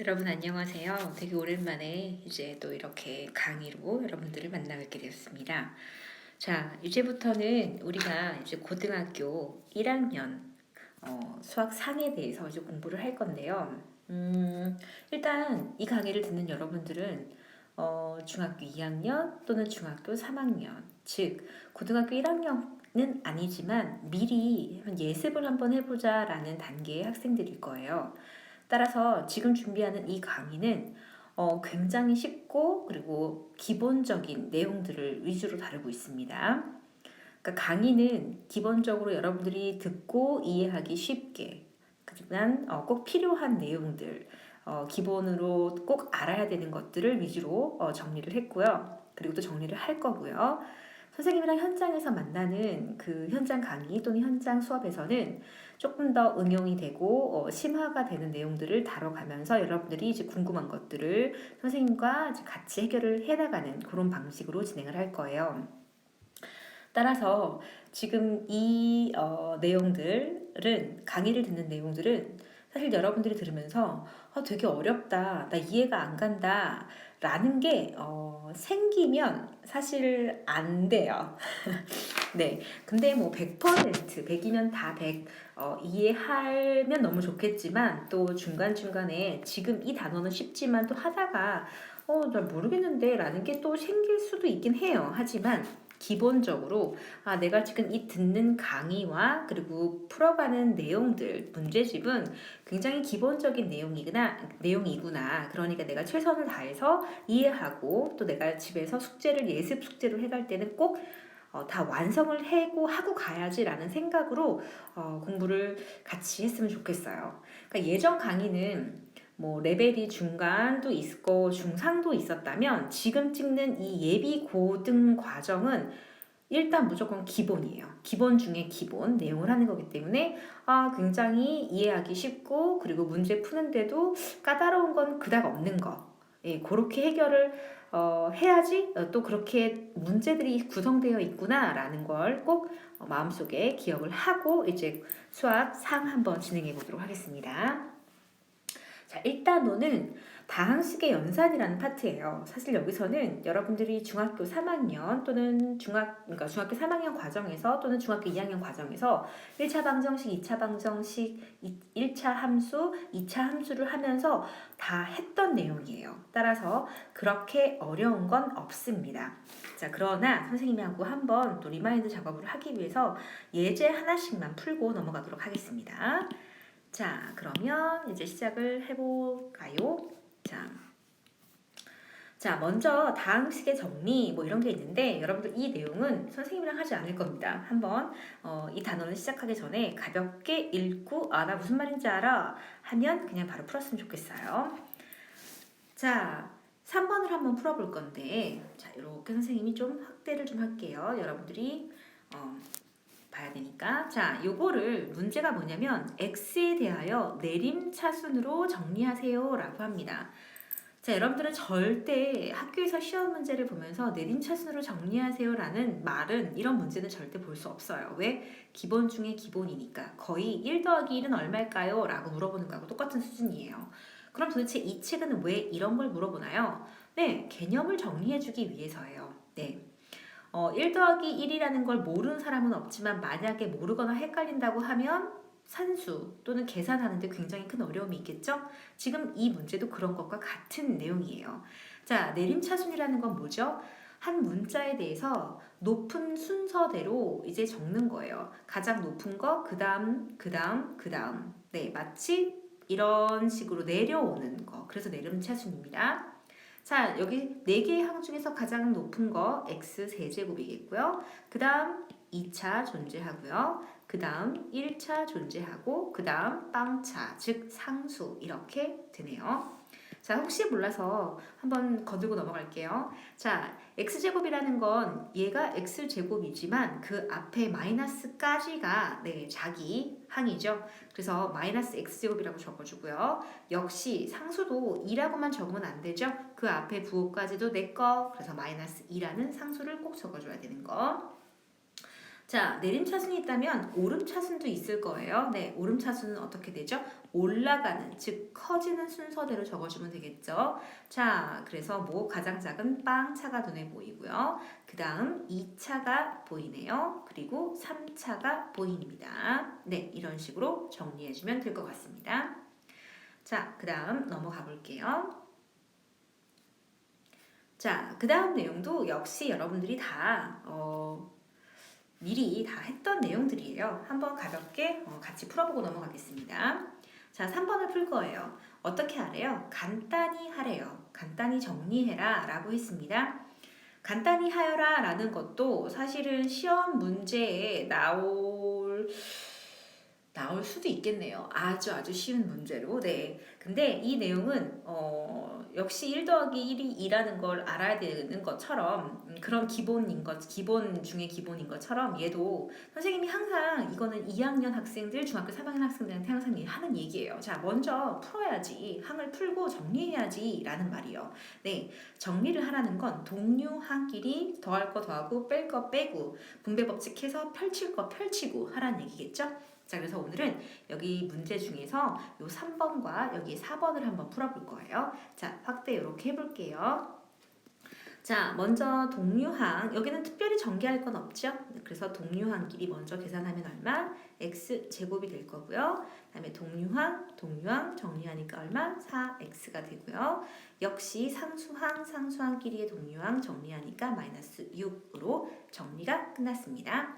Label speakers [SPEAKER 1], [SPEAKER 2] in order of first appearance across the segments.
[SPEAKER 1] 여러분 안녕하세요. 되게 오랜만에 이제 또 이렇게 강의로 여러분들을 만나뵙게 되었습니다. 자, 이제부터는 우리가 이제 고등학교 1학년 어, 수학 상에 대해서 이제 공부를 할 건데요. 음, 일단 이 강의를 듣는 여러분들은 어, 중학교 2학년 또는 중학교 3학년, 즉 고등학교 1학년은 아니지만 미리 예습을 한번 해보자라는 단계의 학생들일 거예요. 따라서 지금 준비하는 이 강의는 어, 굉장히 쉽고 그리고 기본적인 내용들을 위주로 다루고 있습니다. 그러니까 강의는 기본적으로 여러분들이 듣고 이해하기 쉽게 그지만 어, 꼭 필요한 내용들 어, 기본으로 꼭 알아야 되는 것들을 위주로 어, 정리를 했고요. 그리고 또 정리를 할 거고요. 선생님이랑 현장에서 만나는 그 현장 강의 또는 현장 수업에서는 조금 더 응용이 되고 어, 심화가 되는 내용들을 다뤄가면서 여러분들이 이제 궁금한 것들을 선생님과 같이 해결을 해나가는 그런 방식으로 진행을 할 거예요. 따라서 지금 이 어, 내용들은 강의를 듣는 내용들은 사실 여러분들이 들으면서 어, 되게 어렵다, 나 이해가 안 간다. 라는 게 어, 생기면 사실 안 돼요. 네. 근데 뭐 100%, 100이면 다 100, 어, 이해하면 너무 좋겠지만 또 중간중간에 지금 이 단어는 쉽지만 또 하다가 어, 잘 모르겠는데 라는 게 또 생길 수도 있긴 해요. 하지만 기본적으로 아, 내가 지금 이 듣는 강의와 그리고 풀어가는 내용들, 문제집은 굉장히 기본적인 내용이구나, 내용이구나. 그러니까 내가 최선을 다해서 이해하고 또 내가 집에서 숙제를 예습 숙제로 해갈 때는 꼭 어, 다 완성을 해고 하고 가야지라는 생각으로 어, 공부를 같이 했으면 좋겠어요. 그러니까 예전 강의는 뭐 레벨이 중간도 있고 중상도 있었다면 지금 찍는 이 예비 고등 과정은 일단 무조건 기본이에요. 기본 중에 기본 내용을 하는 거기 때문에 아 굉장히 이해하기 쉽고 그리고 문제 푸는데도 까다로운 건 그닥 없는 거. 예, 그렇게 해결을 어, 해야지 어, 또 그렇게 문제들이 구성되어 있구나라는 걸 꼭 마음속에 기억을 하고 이제 수학 상 한번 진행해 보도록 하겠습니다. 자, 일단 오는 다항식의 연산이라는 파트예요. 사실 여기서는 여러분들이 중학교 3학년 또는 중학 그러니까 중학교 3학년 과정에서 또는 중학교 2학년 과정에서 1차 방정식, 2차 방정식, 1차 함수, 2차 함수를 하면서 다 했던 내용이에요. 따라서 그렇게 어려운 건 없습니다. 자, 그러나 선생님하고 한번 또 리마인드 작업을 하기 위해서 예제 하나씩만 풀고 넘어가도록 하겠습니다. 자, 그러면 이제 시작을 해볼까요? 자, 자, 먼저 다음식의 정리 뭐 이런 게 있는데 여러분들 이 내용은 선생님이랑 하지 않을 겁니다. 한번 어, 이 단어를 시작하기 전에 가볍게 읽고 아, 나 무슨 말인지 알아? 하면 그냥 바로 풀었으면 좋겠어요. 자, 3번을 한번 풀어볼 건데 자, 이렇게 선생님이 좀 확대를 좀 할게요. 여러분들이 어, 봐야 되니까. 자, 요거를 문제가 뭐냐면 x에 대하여 내림차순으로 정리하세요 라고 합니다. 자, 여러분들은 절대 학교에서 시험 문제를 보면서 내림차순으로 정리하세요 라는 말은 이런 문제는 절대 볼 수 없어요. 왜? 기본 중에 기본이니까. 거의 1 더하기 1은 얼마일까요? 라고 물어보는 거하고 똑같은 수준이에요. 그럼 도대체 이 책은 왜 이런 걸 물어보나요? 네, 개념을 정리해주기 위해서예요. 네. 어, 1 더하기 1이라는 걸 모르는 사람은 없지만 만약에 모르거나 헷갈린다고 하면 산수 또는 계산하는데 굉장히 큰 어려움이 있겠죠? 지금 이 문제도 그런 것과 같은 내용이에요. 자, 내림차순이라는 건 뭐죠? 한 문자에 대해서 높은 순서대로 이제 적는 거예요. 가장 높은 거, 그 다음, 그 다음, 그 다음. 네, 마치 이런 식으로 내려오는 거. 그래서 내림차순입니다. 자, 여기 4개의 항 중에서 가장 높은 거 x 세제곱이겠고요. 그 다음 2차 존재하고요. 그 다음 1차 존재하고 그 다음 빵차, 즉 상수 이렇게 되네요. 자, 혹시 몰라서 한번 거들고 넘어갈게요. 자, x제곱이라는 건 얘가 x제곱이지만 그 앞에 마이너스까지가 네, 자기 항이죠. 그래서 마이너스 x제곱이라고 적어주고요. 역시 상수도 2라고만 적으면 안 되죠. 그 앞에 부호까지도 내 거. 그래서 마이너스 2라는 상수를 꼭 적어줘야 되는 거. 자, 내림차순이 있다면 오름차순도 있을 거예요. 네, 오름차순은 어떻게 되죠? 올라가는, 즉 커지는 순서대로 적어주면 되겠죠. 자, 그래서 뭐 가장 작은 빵차가 눈에 보이고요. 그 다음 2차가 보이네요. 그리고 3차가 보입니다. 네, 이런 식으로 정리해주면 될 것 같습니다. 자, 그 다음 넘어가 볼게요. 자, 그 다음 내용도 역시 여러분들이 다, 어, 미리 다 했던 내용들이에요. 한번 가볍게 어, 같이 풀어보고 넘어가겠습니다. 자, 3번을 풀 거예요. 어떻게 하래요? 간단히 하래요. 간단히 정리해라 라고 했습니다. 간단히 하여라 라는 것도 사실은 시험 문제에 나올 나올 수도 있겠네요. 아주 아주 쉬운 문제로. 네. 근데 이 내용은 어, 역시 1 더하기 1이 2라는 걸 알아야 되는 것처럼 음, 그런 기본인 것, 기본 중에 기본인 것처럼 얘도 선생님이 항상 이거는 2학년 학생들, 중학교 3학년 학생들한테 항상 하는 얘기예요. 자, 먼저 풀어야지. 항을 풀고 정리해야지 라는 말이요. 네. 정리를 하라는 건 동류항끼리 더할 거 더하고 뺄 거 빼고 분배 법칙 해서 펼칠 거 펼치고 하라는 얘기겠죠? 자, 그래서 오늘은 여기 문제 중에서 요 3번과 여기 4번을 한번 풀어볼 거예요. 자, 확대 이렇게 해볼게요. 자, 먼저 동류항. 여기는 특별히 전개할 건 없죠? 그래서 동류항끼리 먼저 계산하면 얼마? x 제곱이 될 거고요. 그 다음에 동류항, 동류항 정리하니까 얼마? 4x가 되고요. 역시 상수항, 상수항끼리의 동류항 정리하니까 마이너스 6으로 정리가 끝났습니다.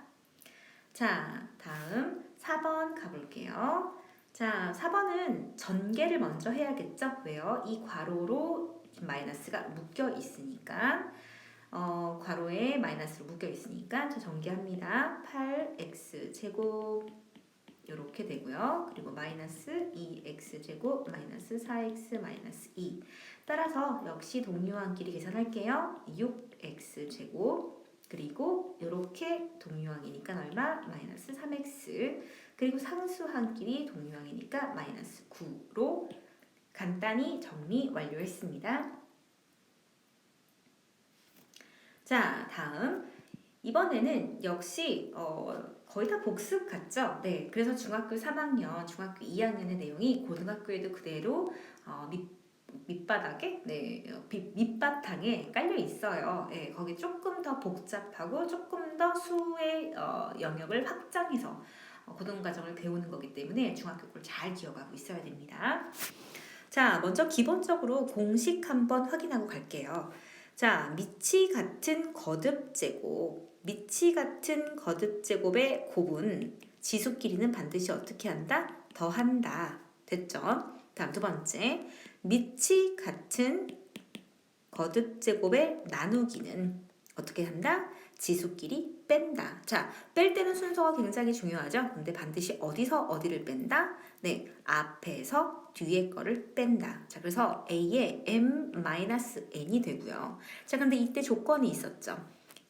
[SPEAKER 1] 자, 다음 4번 가볼게요. 자, 4번은 전개를 먼저 해야겠죠? 왜요? 이 괄호로 마이너스가 묶여 있으니까 어, 괄호에 마이너스로 묶여 있으니까 저 전개합니다. 8x 제곱 이렇게 되고요. 그리고 마이너스 2x 제곱 마이너스 4x 마이너스 2 따라서 역시 동류항끼리 계산할게요. 6x 제곱 그리고 이렇게 동류항이니까 얼마? 마이너스 3x 그리고 상수항끼리 동류항이니까 마이너스 9로 간단히 정리 완료했습니다. 자 다음 이번에는 역시 어, 거의 다 복습 같죠? 네, 그래서 중학교 3학년, 중학교 2학년의 내용이 고등학교에도 그대로 어, 밑 밑바닥에 네 밑, 밑바탕에 깔려 있어요. 네, 거기 조금 더 복잡하고 조금 더 수의 어, 영역을 확장해서 어, 고등과정을 배우는 거기 때문에 중학교 걸 잘 기억하고 있어야 됩니다. 자, 먼저 기본적으로 공식 한번 확인하고 갈게요. 자, 밑이 같은 거듭 제곱, 밑이 같은 거듭 제곱의 곱은 지수끼리는 반드시 어떻게 한다? 더한다. 됐죠? 다음 두 번째. 밑이 같은 거듭 제곱의 나누기는 어떻게 한다? 지수끼리 뺀다. 자, 뺄 때는 순서가 굉장히 중요하죠. 근데 반드시 어디서 어디를 뺀다? 네, 앞에서 뒤에 거를 뺀다. 자, 그래서 a의 m-n이 되고요. 자, 근데 이때 조건이 있었죠.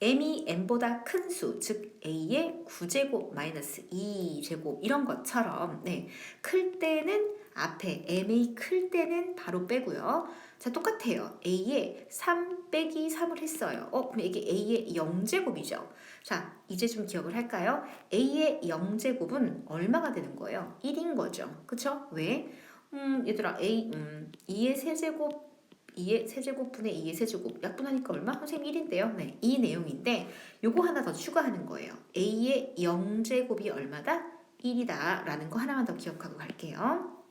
[SPEAKER 1] m이 n보다 큰 수, 즉 a의 9제곱 마이너스 2제곱 이런 것처럼 네, 클 때는 앞에 m이 클 때는 바로 빼고요. 자, 똑같아요. a에 3 빼기 3을 했어요. 어, 그럼 이게 a의 0제곱이죠. 자, 이제 좀 기억을 할까요? a의 0제곱은 얼마가 되는 거예요? 1인 거죠. 그쵸? 왜? 음, 얘들아, a, 음, 2의 세제곱 2의 세제곱분의 2의 세제곱 약분하니까 얼마? 선생님 1인데요. 네, 이 내용인데 요거 하나 더 추가하는 거예요. a의 0제곱이 얼마다? 1이다 라는 거 하나만 더 기억하고 갈게요.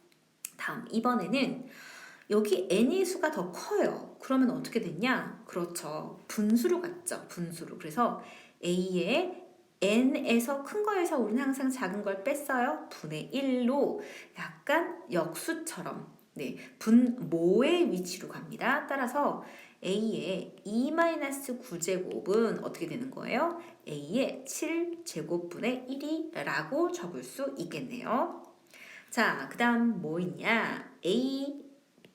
[SPEAKER 1] 다음 이번에는 여기 n의 수가 더 커요. 그러면 어떻게 됐냐? 그렇죠. 분수로 갔죠. 분수로. 그래서 a의 n에서 큰 거에서 우리는 항상 작은 걸 뺐어요. 분의 1로 약간 역수처럼 네, 분모의 위치로 갑니다. 따라서 a의 2-9제곱은 어떻게 되는 거예요? a의 7제곱분의 1이라고 적을 수 있겠네요. 자, 그 다음 뭐 있냐? a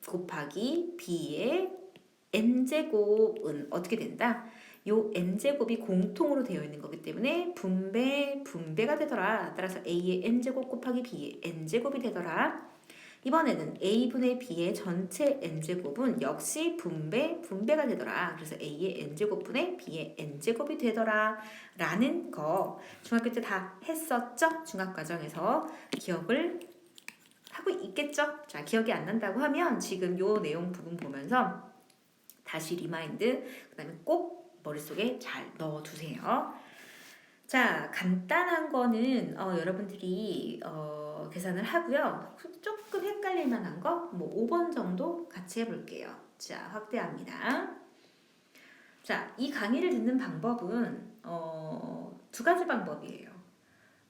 [SPEAKER 1] 곱하기 b의 n제곱은 어떻게 된다? 요 n제곱이 공통으로 되어 있는 거기 때문에 분배, 분배가 되더라. 따라서 a의 n제곱 곱하기 b의 n제곱이 되더라. 이번에는 a분의 b의 전체 n제곱은 역시 분배, 분배가 되더라. 그래서 a의 n제곱분의 b의 n제곱이 되더라. 라는 거 중학교 때 다 했었죠? 중학과정에서 기억을 하고 있겠죠? 자, 기억이 안 난다고 하면 지금 요 내용 부분 보면서 다시 리마인드, 그 다음에 꼭 머릿속에 잘 넣어두세요. 자, 간단한 거는 어, 여러분들이 어, 계산을 하고요. 조금 헷갈릴 만한 거, 뭐 5번 정도 같이 해볼게요. 자, 확대합니다. 자, 이 강의를 듣는 방법은 어, 두 가지 방법이에요.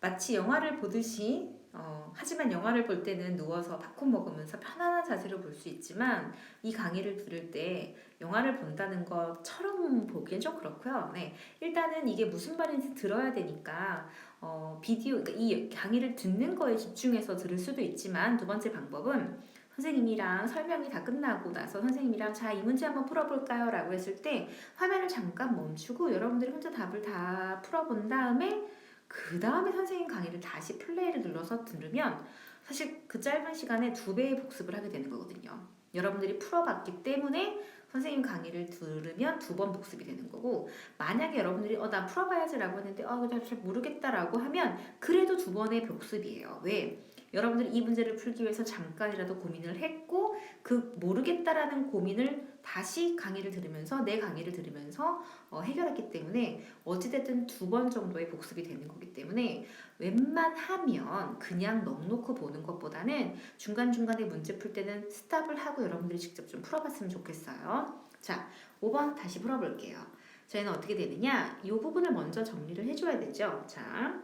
[SPEAKER 1] 마치 영화를 보듯이 어, 하지만 영화를 볼 때는 누워서 팝콘 먹으면서 편안한 자세로 볼 수 있지만 이 강의를 들을 때 영화를 본다는 것처럼 보기엔 좀 그렇고요. 네, 일단은 이게 무슨 말인지 들어야 되니까 어, 비디오 그러니까 이 강의를 듣는 거에 집중해서 들을 수도 있지만 두 번째 방법은 선생님이랑 설명이 다 끝나고 나서 선생님이랑 자 이 문제 한번 풀어볼까요? 라고 했을 때 화면을 잠깐 멈추고 여러분들이 혼자 답을 다 풀어본 다음에 그 다음에 선생님 강의를 다시 플레이를 눌러서 들으면 사실 그 짧은 시간에 두 배의 복습을 하게 되는 거거든요. 여러분들이 풀어봤기 때문에 선생님 강의를 들으면 두 번 복습이 되는 거고 만약에 여러분들이 어 나 풀어봐야지라고 했는데 어잘 모르겠다라고 하면 그래도 두 번의 복습이에요. 왜? 여러분들이 이 문제를 풀기 위해서 잠깐이라도 고민을 했 고 그 모르겠다라는 고민을 다시 강의를 들으면서 내 강의를 들으면서 어, 해결했기 때문에 어찌됐든 두 번 정도의 복습이 되는 거기 때문에 웬만하면 그냥 넉놓고 보는 것보다는 중간중간에 문제 풀 때는 스탑을 하고 여러분들이 직접 좀 풀어봤으면 좋겠어요. 자, 5번 다시 풀어볼게요. 저희는 어떻게 되느냐? 이 부분을 먼저 정리를 해줘야 되죠. 자,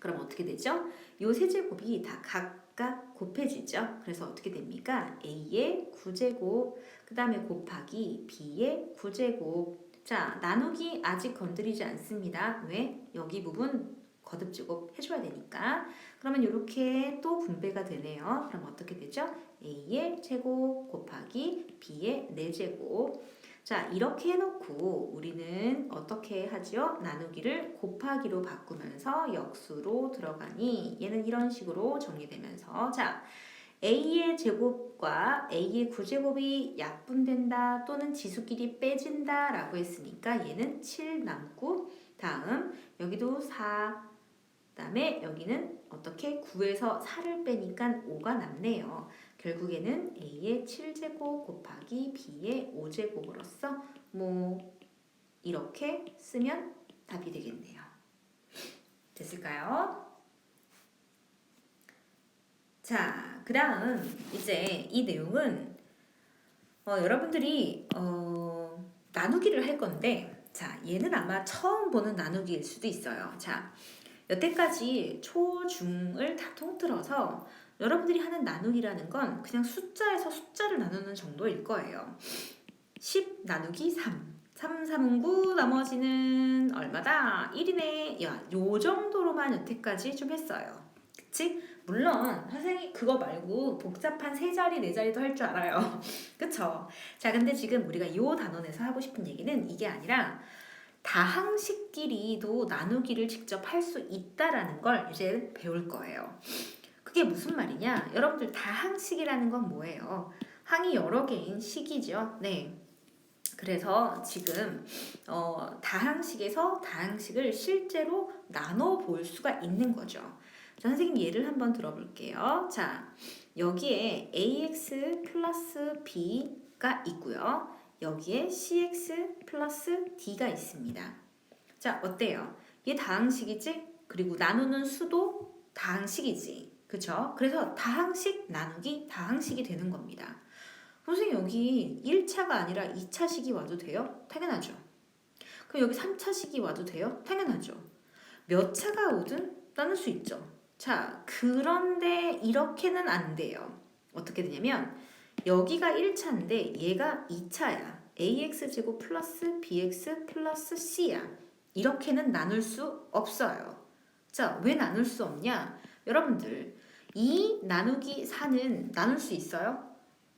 [SPEAKER 1] 그럼 어떻게 되죠? 요세 제곱이 다 각 각 곱해지죠. 그래서 어떻게 됩니까? a의 9제곱, 그 다음에 곱하기 b의 9제곱. 자, 나누기 아직 건드리지 않습니다. 왜? 여기 부분 거듭제곱 해줘야 되니까. 그러면 이렇게 또 분배가 되네요. 그럼 어떻게 되죠? a의 제곱 곱하기 b의 4제곱. 자, 이렇게 해놓고 우리는 어떻게 하죠? 나누기를 곱하기로 바꾸면서 역수로 들어가니 얘는 이런 식으로 정리되면서 자, a의 제곱과 a의 9제곱이 약분된다 또는 지수끼리 빼진다 라고 했으니까 얘는 7 남고 다음 여기도 4 그다음에 여기는 어떻게 9에서 4를 빼니까 5가 남네요. 결국에는 a의 7제곱 곱하기 b의 5제곱으로서 뭐 이렇게 쓰면 답이 되겠네요. 됐을까요? 자, 그 다음 이제 이 내용은 어, 여러분들이 어, 나누기를 할 건데 자, 얘는 아마 처음 보는 나누기일 수도 있어요. 자, 여태까지 초, 중을 다 통틀어서 여러분들이 하는 나누기라는 건 그냥 숫자에서 숫자를 나누는 정도일 거예요. 10 나누기 3. 3, 3은 9, 나머지는 얼마다? 1이네. 야, 요 정도로만 여태까지 좀 했어요. 그치? 물론 선생님 그거 말고 복잡한 세 자리 네 자리도 할 줄 알아요. 그쵸? 자, 근데 지금 우리가 요 단원에서 하고 싶은 얘기는 이게 아니라 다항식끼리도 나누기를 직접 할 수 있다라는 걸 이제 배울 거예요. 그게 무슨 말이냐? 여러분들 다항식이라는 건 뭐예요? 항이 여러 개인 식이죠. 네. 그래서 지금 어, 다항식에서 다항식을 실제로 나눠 볼 수가 있는 거죠. 자, 선생님 예를 한번 들어볼게요. 자, 여기에 ax 플러스 b가 있고요. 여기에 cx 플러스 d가 있습니다. 자, 어때요? 얘 다항식이지? 그리고 나누는 수도 다항식이지. 그쵸? 그래서 다항식 나누기 다항식이 되는 겁니다. 선생님 여기 1차가 아니라 2차식이 와도 돼요? 당연하죠. 그럼 여기 3차식이 와도 돼요? 당연하죠. 몇 차가 오든 나눌 수 있죠. 자, 그런데 이렇게는 안 돼요. 어떻게 되냐면 여기가 1차인데 얘가 2차야. ax제곱 플러스 bx 플러스 c야. 이렇게는 나눌 수 없어요. 자, 왜 나눌 수 없냐? 여러분들, 2 나누기 4는 나눌 수 있어요?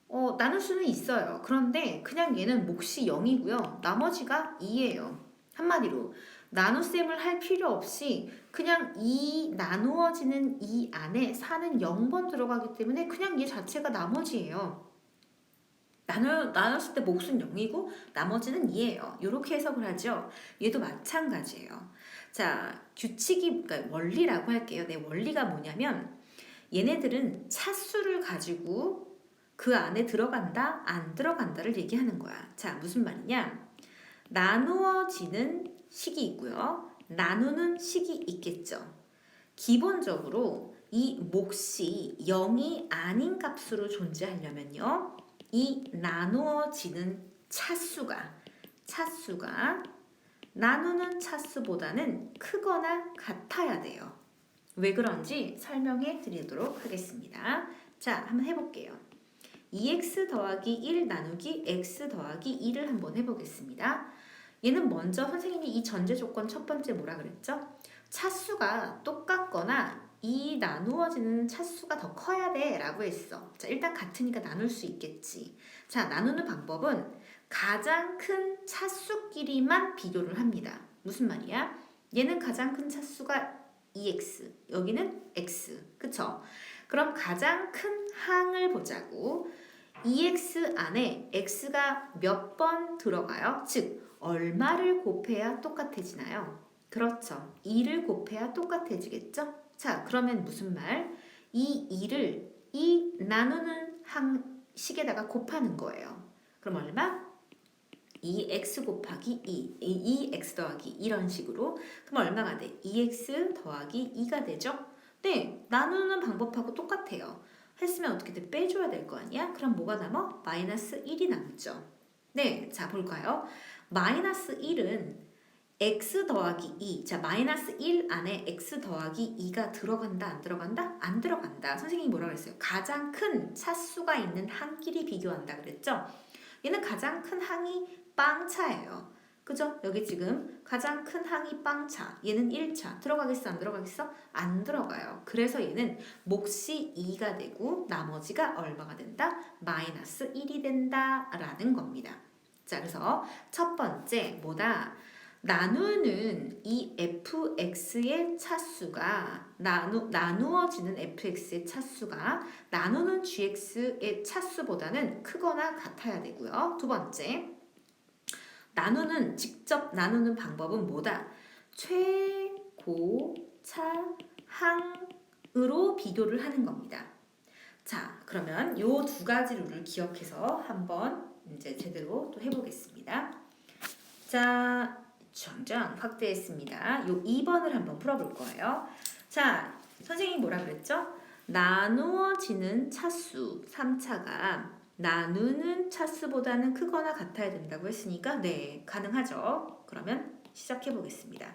[SPEAKER 1] 어, 나눌 수는 있어요. 그런데 그냥 얘는 몫이 0이고요. 나머지가 2예요. 한마디로 나눗셈을 할 필요 없이 그냥 이 나누어지는 이 안에 4는 0번 들어가기 때문에 그냥 얘 자체가 나머지예요. 나눠, 나눴을 때 몫은 0이고 나머지는 2예요. 이렇게 해석을 하죠. 얘도 마찬가지예요. 자, 규칙이, 그러니까 원리라고 할게요. 네, 원리가 뭐냐면 얘네들은 차수를 가지고 그 안에 들어간다, 안 들어간다를 얘기하는 거야. 자, 무슨 말이냐? 나누어지는 식이 있고요. 나누는 식이 있겠죠. 기본적으로 이 몫이 0이 아닌 값으로 존재하려면요. 이 나누어지는 차수가 차수가 나누는 차수보다는 크거나 같아야 돼요. 왜 그런지 설명해 드리도록 하겠습니다. 자, 한번 해볼게요. 2x 더하기 1 나누기 x 더하기 2를 한번 해보겠습니다. 얘는 먼저 선생님이 이 전제 조건 첫 번째 뭐라 그랬죠? 차수가 똑같거나 이 나누어지는 차수가 더 커야 돼 라고 했어. 자, 일단 같으니까 나눌 수 있겠지. 자, 나누는 방법은 가장 큰 차수끼리만 비교를 합니다. 무슨 말이야? 얘는 가장 큰 차수가 2x, 여기는 x. 그쵸? 그럼 가장 큰 항을 보자고. 2x 안에 x가 몇 번 들어가요? 즉, 얼마를 곱해야 똑같아지나요? 그렇죠. 2를 곱해야 똑같아지겠죠? 자, 그러면 무슨 말? 이 2를 이 나누는 항식에다가 곱하는 거예요. 그럼 얼마? 2x 곱하기 2, 2x 더하기 이런 식으로 그럼 얼마가 돼? 2x 더하기 2가 되죠? 네, 나누는 방법하고 똑같아요. 했으면 어떻게 돼? 빼줘야 될 거 아니야? 그럼 뭐가 남아? 마이너스 1이 남죠. 네, 자 볼까요? 마이너스 1은 x 더하기 2. 자, 마이너스 1 안에 x 더하기 2가 들어간다, 안 들어간다? 안 들어간다. 선생님이 뭐라고 했어요? 가장 큰 차수가 있는 항끼리 비교한다 그랬죠? 얘는 가장 큰 항이 빵차예요. 그죠? 여기 지금 가장 큰 항이 빵차. 얘는 1차. 들어가겠어? 안 들어가겠어? 안 들어가요. 그래서 얘는 몫이 2가 되고 나머지가 얼마가 된다? 마이너스 1이 된다. 라는 겁니다. 자, 그래서 첫 번째 뭐다? 나누는 이 fx의 차수가 나누, 나누어지는 fx의 차수가 나누는 gx의 차수보다는 크거나 같아야 되고요. 두 번째 나누는 직접 나누는 방법은 뭐다? 최고차항으로 비교를 하는 겁니다. 자, 그러면 요두 가지 룰을 기억해서 한번 이제 제대로 또 해보겠습니다. 자, 정정 확대했습니다. 요 2번을 한번 풀어볼 거예요. 자, 선생님이 뭐라 그랬죠? 나누어지는 차수 3차가 나누는 차수보다는 크거나 같아야 된다고 했으니까 네, 가능하죠. 그러면 시작해 보겠습니다.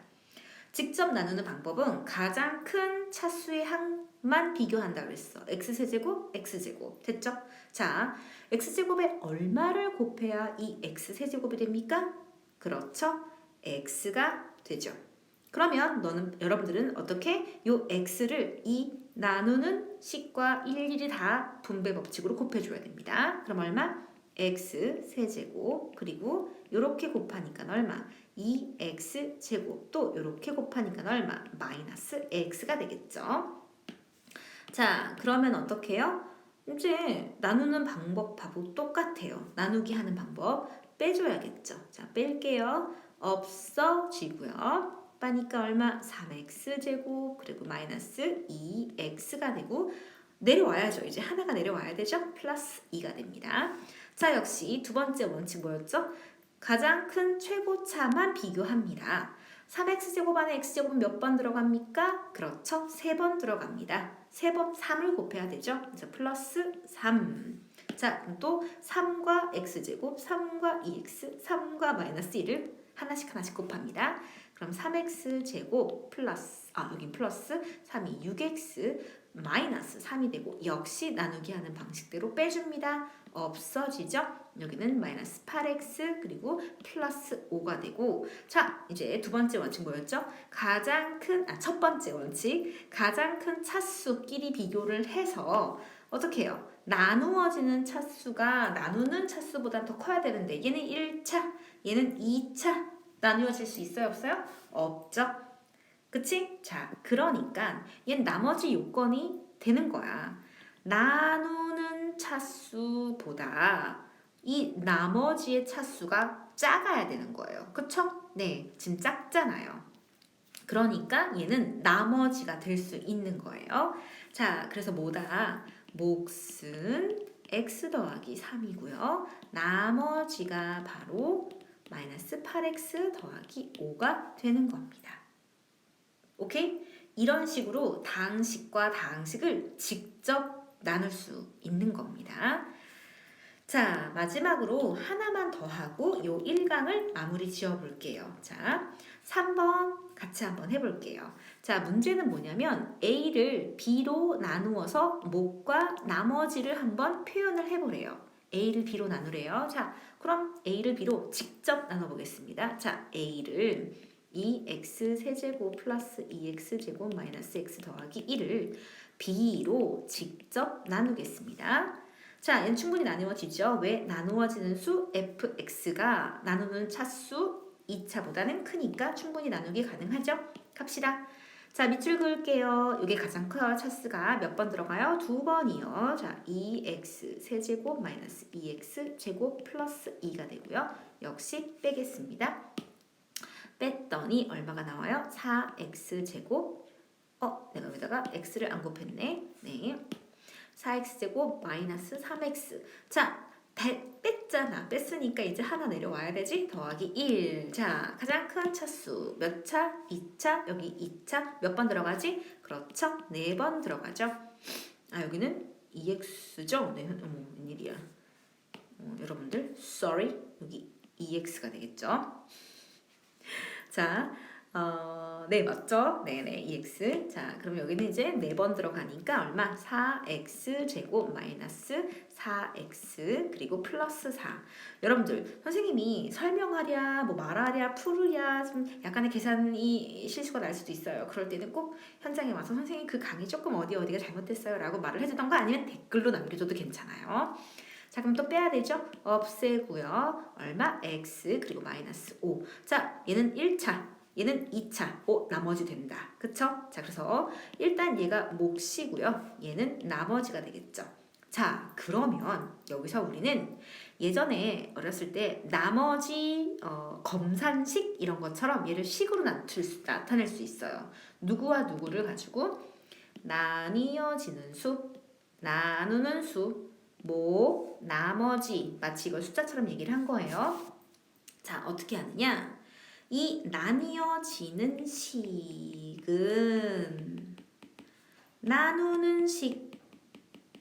[SPEAKER 1] 직접 나누는 방법은 가장 큰 차수의 항만 비교한다 그랬어. x세제곱, x제곱. 됐죠? 자, x제곱에 얼마를 곱해야 이 x세제곱이 됩니까? 그렇죠? x가 되죠. 그러면 너는 여러분들은 어떻게 요 x를 이 나누는 식과 일일이 다 분배 법칙으로 곱해줘야 됩니다. 그럼 얼마? x 세제곱 그리고 이렇게 곱하니까 얼마? 2x 제곱 또 이렇게 곱하니까 얼마? 마이너스 x가 되겠죠. 자 그러면 어떻게 해요? 이제 나누는 방법하고 똑같아요. 나누기 하는 방법 빼줘야겠죠. 자 뺄게요. 없어지고요. 빠니까 얼마? 3x 제곱 그리고 마이너스 2x가 되고 내려와야죠. 이제 하나가 내려와야 되죠. 플러스 2가 됩니다. 자 역시 두 번째 원칙 뭐였죠? 가장 큰 최고차만 비교합니다. 3x제곱 안에 x제곱은 몇번 들어갑니까? 그렇죠. 3번 들어갑니다. 3번 3을 곱해야 되죠. 그래서 플러스 3. 자, 그럼 또 3과 x제곱, 3과 2x, 3과 마이너스 1을 하나씩 하나씩 곱합니다. 그럼 3x 제곱 플러스 아 여긴 플러스 3이 6x 마이너스 3이 되고 역시 나누기 하는 방식대로 빼줍니다. 없어지죠? 여기는 마이너스 8x 그리고 플러스 5가 되고 자 이제 두 번째 원칙 뭐였죠? 가장 큰 아 첫 번째 원칙 가장 큰 차수끼리 비교를 해서 어떻게 해요? 나누어지는 차수가 나누는 차수보다 더 커야 되는데 얘는 1차 얘는 2차 나누어질 수 있어요, 없어요? 없죠. 그치? 자, 그러니까 얘는 나머지 요건이 되는 거야. 나누는 차수보다 이 나머지의 차수가 작아야 되는 거예요. 그쵸? 네, 지금 작잖아요. 그러니까 얘는 나머지가 될 수 있는 거예요. 자, 그래서 뭐다? 몫은 x 더하기 3이고요. 나머지가 바로 마이너스 8x 더하기 5가 되는 겁니다. 오케이? 이런 식으로 다항식과 다항식을 직접 나눌 수 있는 겁니다. 자, 마지막으로 하나만 더 하고 요 1강을 마무리 지어 볼게요. 자, 3번 같이 한번 해 볼게요. 자, 문제는 뭐냐면 A를 B로 나누어서 목과 나머지를 한번 표현을 해 보래요. A를 B로 나누래요. 자, 그럼 A를 B로 직접 나눠보겠습니다. 자, A를 2x 세제곱 플러스 2x 제곱 마이너스 x 더하기 1을 B로 직접 나누겠습니다. 자, 얘는 충분히 나누어지죠. 왜? 나누어지는 수 fx가 나누는 차수 2차보다는 크니까 충분히 나누기 가능하죠. 갑시다. 자, 밑줄 그을게요. 이게 가장 커요. 차수가 몇 번 들어가요? 두 번이요. 자, 2x 세제곱 마이너스 2x 제곱 플러스 2가 되고요. 역시 빼겠습니다. 뺐더니 얼마가 나와요? 4x 제곱 어, 내가 여기다가 x를 안 곱했네. 네. 4x 제곱 마이너스 3x. 자, 배, 뺐잖아. 뺐으니까 이제 하나 내려와야 되지? 더하기 1. 자, 가장 큰 차수. 몇 차? 2차. 여기 2차. 몇 번 들어가지? 그렇죠. 네번 들어가죠. 아, 여기는 2x죠? 네, 어머, 웬일이야. 어, 여러분들, sorry. 여기 2x가 되겠죠? 자, 어, 네, 맞죠? 네네, 2x. 자, 그럼 여기는 이제 네번 들어가니까 얼마? 4x 제곱 마이너스 4x 그리고 플러스 4. 여러분들, 선생님이 설명하랴, 뭐 말하랴, 풀으랴, 좀 약간의 계산이 실수가 날 수도 있어요. 그럴 때는 꼭 현장에 와서 선생님 그 강의 조금 어디 어디가 잘못됐어요 라고 말을 해주던가 아니면 댓글로 남겨줘도 괜찮아요. 자 그럼 또 빼야 되죠? 없애고요. 얼마? x 그리고 마이너스 5. 자 얘는 1차, 얘는 2차. 오 나머지 된다. 그쵸? 자 그래서 일단 얘가 몫이고요. 얘는 나머지가 되겠죠. 자 그러면 여기서 우리는 예전에 어렸을 때 나머지 어, 검산식 이런 것처럼 얘를 식으로 나타낼 수 있어요. 누구와 누구를 가지고 나뉘어지는 수, 나누는 수, 뭐 나머지 마치 이걸 숫자처럼 얘기를 한 거예요. 자 어떻게 하느냐? 이 나뉘어지는 식은 나누는 식,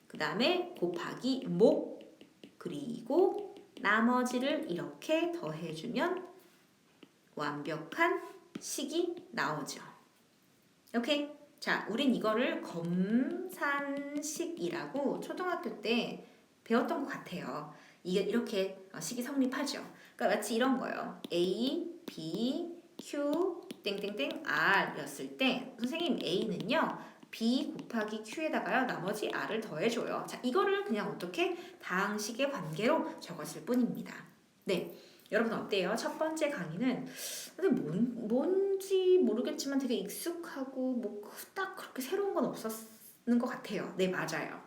[SPEAKER 1] 그 다음에 곱하기 목, 그리고 나머지를 이렇게 더해주면 완벽한 식이 나오죠. 오케이? 자, 우린 이거를 검산식이라고 초등학교 때 배웠던 것 같아요. 이게 이렇게 어, 식이 성립하죠. 그러니까 마치 이런 거예요. A, B, Q, 땡땡땡 R이었을 때 선생님 A는요. B 곱하기 Q에다가요. 나머지 R을 더해줘요. 자, 이거를 그냥 어떻게 다항식의 관계로 적었을 뿐입니다. 네. 여러분 어때요? 첫 번째 강의는 근데 뭔, 뭔지 모르겠지만 되게 익숙하고 뭐 딱 그렇게 새로운 건 없었는 것 같아요. 네, 맞아요.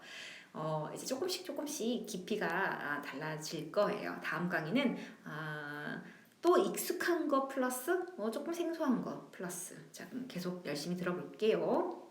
[SPEAKER 1] 어, 이제 조금씩 조금씩 깊이가 아, 달라질 거예요. 다음 강의는 아, 또 익숙한 거 플러스 어, 조금 생소한 거 플러스 자, 그럼 계속 열심히 들어볼게요.